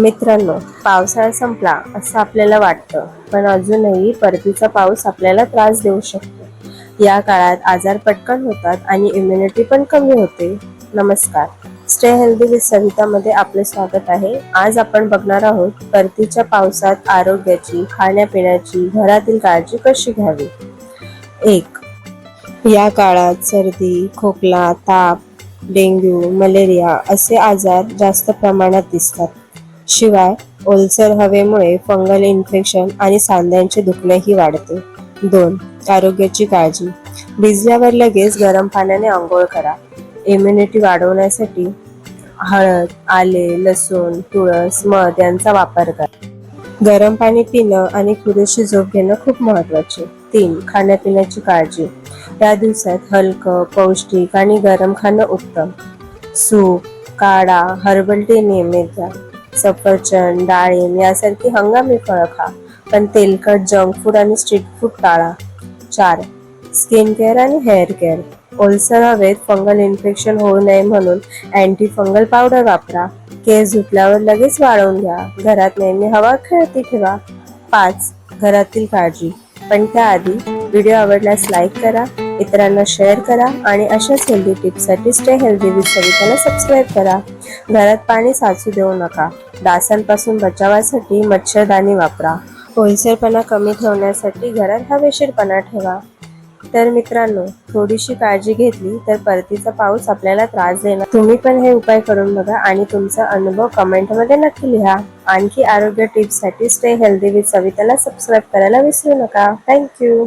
मित्रांनो पावसाळा संपला असं आपल्याला वाटतं पण अजूनही परतीचा पाऊस आपल्याला त्रास देऊ शकतो. या काळात आजार पटकन होतात आणि इम्युनिटी पण कमी होते. नमस्कार. स्टे हेल्दी विथ सवितामध्ये आपले स्वागत आहे. आज आपण बघणार आहोत परतीच्या पावसात आरोग्याची खाण्यापिण्याची घरातील काळजी कशी घ्यावी? एक या काळात सर्दी खोकला ताप डेंग्यू मलेरिया असे आजार जास्त प्रमाणात दिसतात. शिवाय ओलसर हवेमुळे फंगल इन्फेक्शन आणि सांध्यांचे दुखणेही वाढते. दोन आरोग्याची काळजी. भिजल्यावर लगेच गरम पाण्याने आंघोळ करा. इम्युनिटी वाढवण्यासाठी हळद आले लसूण तुळस मध यांचा वापर करा. गरम पाणी पिणं आणि पुरेशी झोप घेणं खूप महत्त्वाचे तीन खाण्यापिण्याची काळजी. या दिवसात हलकं पौष्टिक आणि गरम खाणं उत्तम. सूप काढा हर्बल टी नियमित घ्या. सफरचंद डाळिंब यासारखी हंगामी फळं खा. पण तेलकट जंक फूड आणि स्ट्रीट फूड टाळा. चार स्किन केअर आणि हेअर केअर ओलसर हवेत फंगल इन्फेक्शन होऊ नये म्हणून अँटी फंगल पावडर वापरा. केस धुतल्यावर लगेच वाळवून घ्या. घरात नेहमी हवा खेळती ठेवा. पाच घरातील काळजी. पण त्याआधी व्हिडिओ आवडल्यास लाईक करा इतरांना शेअर करा आणि अशाच हेल्दी टिप्ससाठी स्टे हेल्दी विथ सविताला सबस्क्राईब करा. घरात पाणी साचू देऊ नका. डासांपासून बचावासाठी मच्छरदाणी वापरा. ओलसरपणा कमी ठेवण्यासाठी घरात हवेशीरपणा ठेवा. तर मित्रांनो थोडीशी काळजी घेतली तर परतीचा पाऊस आपल्याला त्रास देणार. तुम्ही पण हे उपाय करून बघा आणि तुमचा अनुभव कमेंटमध्ये नक्की लिहा. आणखी आरोग्य टिप्ससाठी स्टे हेल्दी विथ सविताला सबस्क्राईब करायला विसरू नका. थँक्यू